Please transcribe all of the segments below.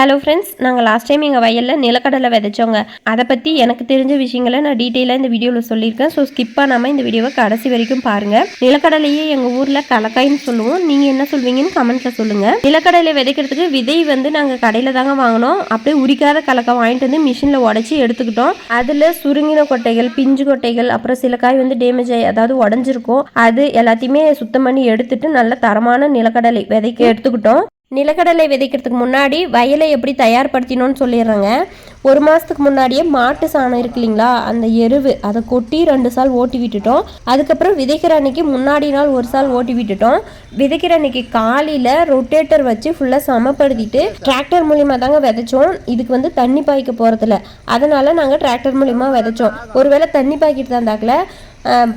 Hello friends நாங்கள் last time எங்கள் வயலில் நிலக்கடலை விதைச்சோங்க. அதை பற்றி எனக்கு தெரிஞ்ச விஷயங்களை நான் டீட்டெயிலாக இந்த வீடியோவில் சொல்லியிருக்கேன். ஸோ ஸ்கிப் பண்ணாமல் இந்த வீடியோவை கடைசி வரைக்கும் பாருங்கள் நிலக்கடலையே எங்கள் ஊரில் கலக்காயின்னு சொல்லுவோம். நீங்கள் என்ன சொல்வீங்கன்னு கமெண்ட்டில் சொல்லுங்கள் நிலக்கடலை விதைக்கிறதுக்கு விதை வந்து நாங்கள் கடையில் தாங்க வாங்கினோம். அப்படியே உரிக்காத கலக்காய் வாங்கிட்டு வந்து மிஷினில் உடச்சி எடுத்துக்கிட்டோம். அதில் சுருங்கின கொட்டைகள் பிஞ்சு கொட்டைகள் அப்புறம் சில காய் வந்து டேமேஜ் ஆகி அதாவது உடஞ்சிருக்கும். அது எல்லாத்தையுமே சுத்தம் பண்ணி எடுத்துட்டு நல்ல தரமான நிலக்கடலை விதைக்க எடுத்துக்கிட்டோம். நிலக்கடலை விதைக்கிறதுக்கு முன்னாடி வயலை எப்படி தயார்படுத்தினோன்னு சொல்லிடுறேங்க. ஒரு மாதத்துக்கு முன்னாடியே மாட்டு சாணம் இருக்கு இல்லைங்களா? அந்த எருவு அதை கொட்டி ரெண்டு சால் ஓட்டி விட்டுட்டோம். அதுக்கப்புறம் விதைக்கிற அன்னைக்கு முன்னாடி நாள் ஒரு சால் ஓட்டி விட்டுட்டோம். விதைக்கிற அன்னைக்கு காலையில் ரொட்டேட்டர் வச்சு ஃபுல்லாக சமப்படுத்திட்டு டிராக்டர் மூலிமா தாங்க விதைச்சோம். இதுக்கு வந்து தண்ணி பாய்க்க போகிறதில்ல அதனால் நாங்கள் டிராக்டர் மூலிமா விதைச்சோம். ஒருவேளை தண்ணி பாய்க்கிட்டு தான்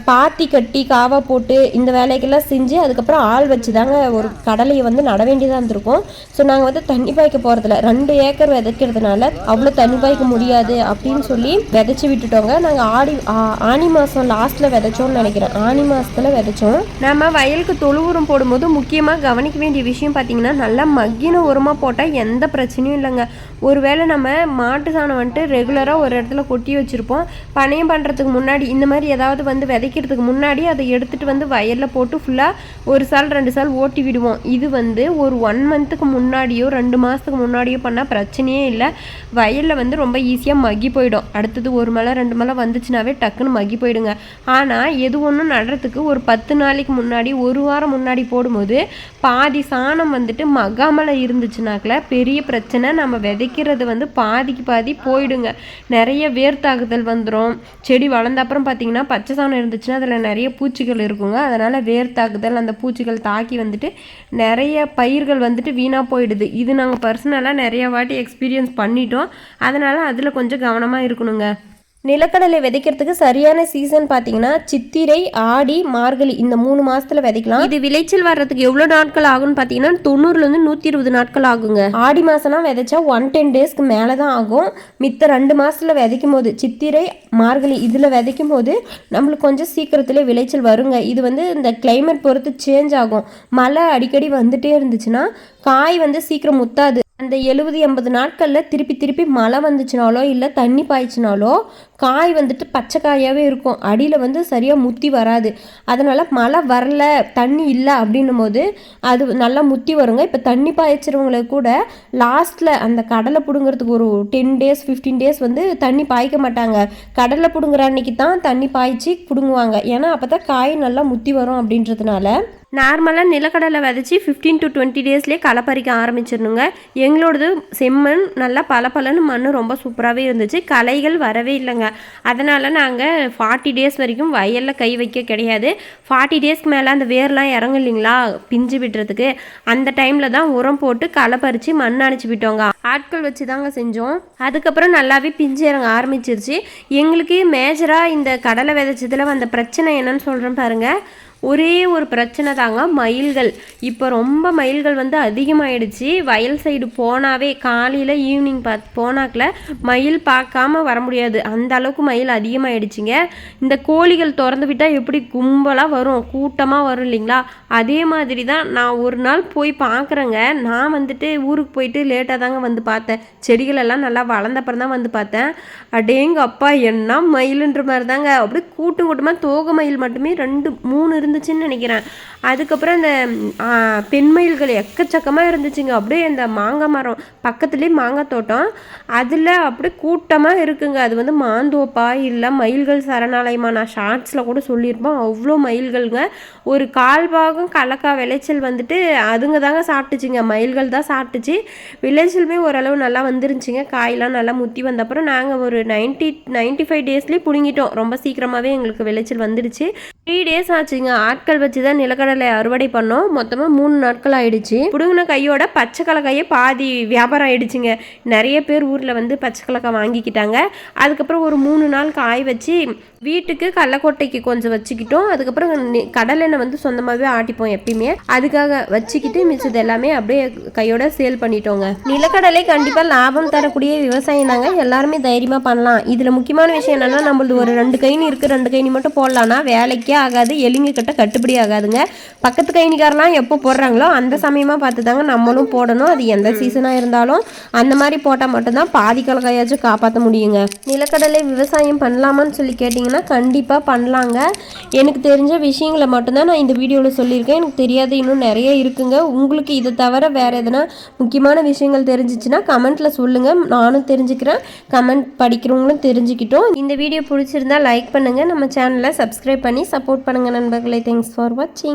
பாத்தி கட்டி காவா போட்டு இந்த வேலைக்கெல்லாம் செஞ்சு அதுக்கப்புறம் ஆள் வச்சு தாங்க ஒரு கடலையை வந்து நட வேண்டியதாக இருந்திருக்கும். ஸோ நாங்கள் வந்து தண்ணி பாய்க்க போகிறதில்ல ரெண்டு ஏக்கர் விதைக்கிறதுனால அவ்வளோ தண்ணி பாய்க்க முடியாது அப்படின்னு சொல்லி விதைச்சி விட்டுட்டோங்க. நாங்கள் ஆடி ஆ- ஆனி மாதம் லாஸ்ட்டில் விதைச்சோம்னு நினைக்கிறேன். ஆனி மாதத்தில் விதைச்சோம். நம்ம வயலுக்கு தொழு உரம் போடும்போது முக்கியமாக கவனிக்க வேண்டிய விஷயம் பார்த்தீங்கன்னா நல்லா மக்கின உரமாக போட்டால் எந்த பிரச்சனையும் இல்லைங்க. ஒருவேளை நம்ம மாட்டு சாணம் வந்துட்டு ரெகுலராக ஒரு இடத்துல கொட்டி வச்சுருப்போம். பணையம் பண்ணுறதுக்கு முன்னாடி இந்த மாதிரி ஏதாவது வந்து விதைக்கிறதுக்கு முன்னாடி அதை எடுத்துகிட்டு வந்து வயலில் போட்டு ஃபுல்லாக ஒரு சால் ரெண்டு சால் ஓட்டி விடுவோம். இது வந்து ஒரு ஒன் மந்த்துக்கு முன்னாடியோ ரெண்டு மாதத்துக்கு முன்னாடியோ பண்ணால் பிரச்சனையே இல்லை. வயலில் வந்து ரொம்ப ஈஸியாக மக்கி போயிடும். அடுத்தது ஒரு மலை ரெண்டு மலை வந்துச்சுனாவே டக்குன்னு மக்கி போயிடுங்க. ஆனால் எது ஒன்றும் நடுறதுக்கு ஒரு பத்து நாளைக்கு முன்னாடி ஒரு வாரம் முன்னாடி போடும்போது பாதி சாணம் வந்துட்டு மகாமலை இருந்துச்சுனாக்கில் பெரிய பிரச்சனை. நம்ம வைக்கிறது வந்து பாதிக்கு பாதி போயிடுங்க. நிறைய வேர் தாக்குதல் வந்துடும் செடி வளர்ந்த அப்புறம் பார்த்தீங்கன்னா பச்சை சாணம் இருந்துச்சுன்னா அதில் நிறைய பூச்சிகள் இருக்குங்க. அதனால் வேர் தாக்குதல் அந்த பூச்சிகள் தாக்கி வந்துட்டு நிறைய பயிர்கள் வந்துட்டு வீணாக போயிடுது. இது நாங்கள் பர்சனலாக நிறைய வாட்டி எக்ஸ்பீரியன்ஸ் பண்ணிட்டோம். அதனால் அதில் கொஞ்சம் கவனமாக இருக்கணுங்க. நிலக்கடலை விதைக்கிறதுக்கு சரியான சீசன் பார்த்தீங்கன்னா சித்திரை ஆடி மார்கழி இந்த மூணு மாசத்துல விதைக்கலாம். இது விளைச்சல் வர்றதுக்கு எவ்வளோ நாட்கள் ஆகும்னு பார்த்தீங்கன்னா தொண்ணூறுலேருந்து நூற்றி இருபது நாட்கள் ஆகுங்க. ஆடி மாசம்லாம் விதைச்சா ஒன் டென் டேஸ்க்கு மேலே தான் ஆகும். மித்த ரெண்டு மாசத்துல விதைக்கும் போது சித்திரை மார்கழி இதில் விதைக்கும் போது நம்மளுக்கு கொஞ்சம் சீக்கிரத்திலே விளைச்சல் வருங்க. இது வந்து இந்த கிளைமேட் பொறுத்து சேஞ்ச் ஆகும். மழை அடிக்கடி வந்துட்டே இருந்துச்சுன்னா காய் வந்து சீக்கிரம் முத்தாது. அந்த எழுபது எண்பது நாட்களில் திருப்பி திருப்பி மழை வந்துச்சுனாலோ இல்லை தண்ணி பாய்ச்சினாலோ காய் வந்துட்டு பச்சை காயாகவே இருக்கும். அடியில் வந்து சரியாக முத்தி வராது. அதனால் மழை வரல தண்ணி இல்லை அப்படின்னும் போது அது நல்லா முத்தி வருங்க. இப்போ தண்ணி பாய்ச்சிறவங்களுக்கு கூட லாஸ்ட்டில் அந்த கடலை பிடுங்கிறதுக்கு ஒரு டென் டேஸ் ஃபிஃப்டீன் டேஸ் வந்து தண்ணி பாய்க்க மாட்டாங்க. கடலை பிடுங்குற அன்னைக்கு தான் தண்ணி பாய்ச்சி பிடுங்குவாங்க. ஏன்னா அப்போ தான் காய் நல்லா முத்தி வரும் அப்படின்றதுனால நார்மலாக நிலக்கடலை விதைச்சி ஃபிஃப்டீன் டு டுவெண்ட்டி டேஸ்லேயே களை பறிக்க ஆரம்பிச்சிடணுங்க. எங்களோடது செம்மண் நல்லா பல மண் ரொம்ப சூப்பராகவே இருந்துச்சு. களைகள் வரவே இல்லைங்க. அதனால் நாங்கள் ஃபார்ட்டி டேஸ் வரைக்கும் வயலில் கை வைக்க கிடையாது. ஃபார்ட்டி டேஸ்க்கு மேலே அந்த வேர்லாம் இறங்கும் இல்லைங்களா? பிஞ்சு விடுறதுக்கு அந்த டைமில் தான் உரம் போட்டு களை பறித்து மண் அணைச்சி விட்டோங்க. ஆட்கள் வச்சு தாங்க செஞ்சோம். அதுக்கப்புறம் நல்லாவே பிஞ்சு இறங்க ஆரம்பிச்சிருச்சு. எங்களுக்கு மேஜராக இந்த கடலை விதைச்சதில் வந்த பிரச்சனை என்னன்னு சொல்கிறேன் பாருங்கள் ஒரே ஒரு பிரச்சனை தாங்க மயில்கள். இப்போ ரொம்ப மயில்கள் வந்து அதிகமாயிடுச்சு. வயல் சைடு போனாவே காலையில் ஈவினிங் பார்த்து போனாக்கில் மயில் பார்க்காம வர முடியாது. அந்த அளவுக்கு மயில் அதிகமாகிடுச்சிங்க இந்த கோழிகள் திறந்து விட்டால் எப்படி கும்பலாக வரும்? கூட்டமாக வரும் இல்லைங்களா? அதே மாதிரி தான் நான் ஒரு நாள் போய் பார்க்குறேங்க. நான் வந்துட்டு ஊருக்கு போயிட்டு லேட்டாக தாங்க வந்து பார்த்தேன். செடிகள் எல்லாம் நல்லா வளர்ந்தப்புறம் தான் வந்து பார்த்தேன். அடேங்க அப்பா என்ன மயிலுன்ற மாதிரி தாங்க அப்படியே கூட்டம் கூட்டமாக தோகை மயில் மட்டுமே ரெண்டு மூணு இருந்துச்சுன்னு நினைக்கிறேன். அதுக்கப்புறம் இந்த பெண்மயில்கள் பெண் மயில்கள் எக்கச்சக்கமாக இருந்துச்சுங்க. அப்படியே அந்த மாங்காய் மரம் பக்கத்துலேயே மாங்காய் தோட்டம். அதில் அப்படியே கூட்டமாக இருக்குங்க. அது வந்து மாந்தோப்பா இல்லை மயில்கள் சரணாலயமா? நான் ஷார்ட்ஸில் கூட சொல்லியிருப்போம் அவ்வளோ மயில்கள்ங்க. ஒரு கால் பாகம் கலக்கா விளைச்சல் வந்துட்டு அதுங்க தாங்க சாப்பிட்டுச்சுங்க. மயில்கள் தான் சாப்பிட்டுச்சு. விளைச்சலுமே ஓரளவு நல்லா வந்துருந்துச்சுங்க. காயெல்லாம் நல்லா முத்தி வந்த அப்புறம் நாங்கள் ஒரு நைன்ட்டி நைன்ட்டி ஃபைவ் டேஸ்லேயே பிடுங்கிட்டோம். ரொம்ப சீக்கிரமாகவே எங்களுக்கு விளைச்சல் வந்துடுச்சு. த்ரீ டேஸ் ஆச்சுங்க. ஆட்கள் வச்சு தான் நிலக்கடலை அறுவடை பண்ணோம். மொத்தமாக மூணு நாட்கள் ஆயிடுச்சு. பிடுங்கின கையோட பச்சை கலக்காயே பாதி வியாபாரம் ஆயிடுச்சுங்க. நிறைய பேர் ஊரில் வந்து பச்சை கலக்காய் வாங்கிக்கிட்டாங்க. அதுக்கப்புறம் ஒரு மூணு நாள் காய வச்சு வீட்டுக்கு கடலக்கொட்டைக்கு கொஞ்சம் வச்சுக்கிட்டோம். அதுக்கப்புறம் கடலெண்ணெய் வந்து சொந்தமாகவே ஆட்டிப்போம் எப்பயுமே. அதுக்காக வச்சுக்கிட்டு மிச்சது எல்லாமே அப்படியே கையோட சேல் பண்ணிட்டோங்க. நிலக்கடலை கண்டிப்பாக லாபம் தரக்கூடிய விவசாயம் தாங்க. எல்லாருமே தைரியமாக பண்ணலாம். இதில் முக்கியமான விஷயம் என்னென்னா நம்மளது ஒரு ரெண்டு கைனி இருக்குது ரெண்டு கைனி மட்டும் போடலான்னா வேலைக்கு வேலைக்கே ஆகாது எலிங்க கிட்ட கட்டுப்படி ஆகாதுங்க. பக்கத்து கைனிக்காரெலாம் எப்போ போடுறாங்களோ அந்த சமயமாக பார்த்து தாங்க நம்மளும் போடணும். அது எந்த சீசனாக இருந்தாலும் அந்த மாதிரி போட்டால் மட்டும்தான் பாதி கலக்காயாச்சும் காப்பாற்ற முடியுங்க. நிலக்கடலை விவசாயம் பண்ணலாமான்னு சொல்லி கேட்டிங்கன்னா கண்டிப்பாக பண்ணலாங்க. எனக்கு தெரிஞ்ச விஷயங்களை மட்டும்தான் நான் இந்த வீடியோவில் சொல்லியிருக்கேன். எனக்கு தெரியாது இன்னும் நிறைய இருக்குங்க. உங்களுக்கு இதை தவிர வேறு எதனா முக்கியமான விஷயங்கள் தெரிஞ்சிச்சுன்னா கமெண்ட்டில் சொல்லுங்கள் நானும் தெரிஞ்சுக்கிறேன். கமெண்ட் படிக்கிறவங்களும் தெரிஞ்சுக்கிட்டோம். இந்த வீடியோ பிடிச்சிருந்தா லைக் பண்ணுங்கள் நம்ம சேனலை சப்ஸ்கிரைப் பண்ணி சப்போர்ட் பண்ணுங்கள் நண்பர்களே. தேங்க்ஸ் ஃபார் வாட்சிங்